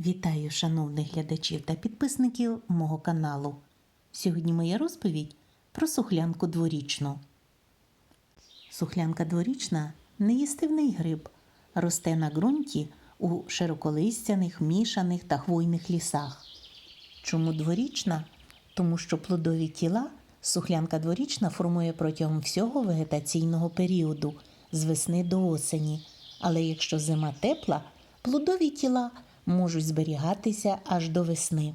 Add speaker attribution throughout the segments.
Speaker 1: Вітаю шановних глядачів та підписників мого каналу. Сьогодні моя розповідь про сухлянку дворічну. Сухлянка дворічна неїстивний гриб, росте на ґрунті у широколистяних, мішаних та хвойних лісах. Чому дворічна? Тому що плодові тіла сухлянка дворічна формує протягом всього вегетаційного періоду з весни до осені. Але якщо зима тепла, плодові тіла можуть зберігатися аж до весни.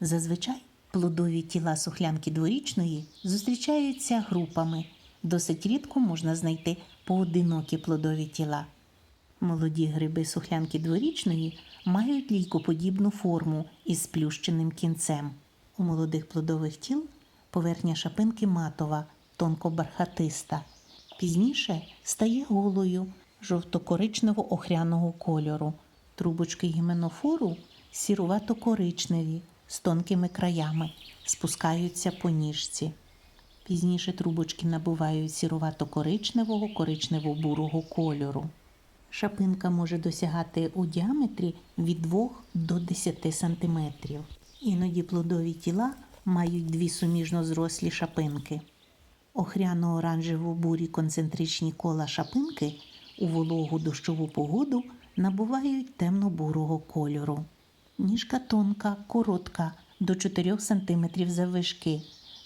Speaker 1: Зазвичай плодові тіла сухлянки дворічної зустрічаються групами. Досить рідко можна знайти поодинокі плодові тіла. Молоді гриби сухлянки дворічної мають лійкоподібну форму із сплющеним кінцем. У молодих плодових тіл поверхня шапинки матова, тонко-бархатиста. Пізніше стає голою жовто-коричнево-охряного кольору. Трубочки гіменофору сірувато-коричневі з тонкими краями, спускаються по ніжці. Пізніше трубочки набувають сірувато-коричневого, коричнево-бурого кольору. Шапинка може досягати у діаметрі від 2 до 10 см. Іноді плодові тіла мають дві суміжно зрослі шапинки. Охряно-оранжево-бурі концентричні кола шапинки у вологу дощову погоду набувають темно-бурого кольору. Ніжка тонка, коротка, до 4 см заввишки,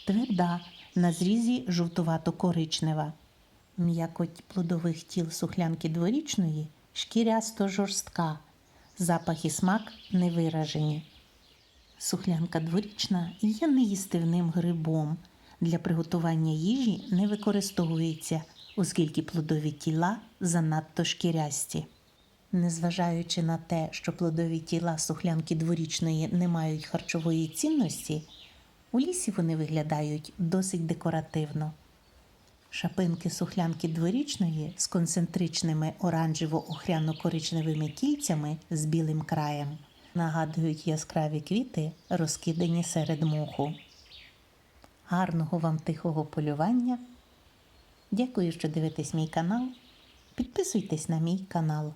Speaker 1: тверда, на зрізі жовтувато-коричнева. М'якоть плодових тіл сухлянки дворічної шкірясто жорстка, запах і смак не виражені. Сухлянка дворічна є неїстивним грибом. Для приготування їжі не використовується, оскільки плодові тіла занадто шкірясті. Незважаючи на те, що плодові тіла сухлянки дворічної не мають харчової цінності, у лісі вони виглядають досить декоративно. Шапинки сухлянки дворічної з концентричними оранжево-охряно-коричневими кільцями з білим краєм нагадують яскраві квіти, розкидані серед моху. Гарного вам тихого полювання. Дякую, що дивитесь мій канал. Підписуйтесь на мій канал.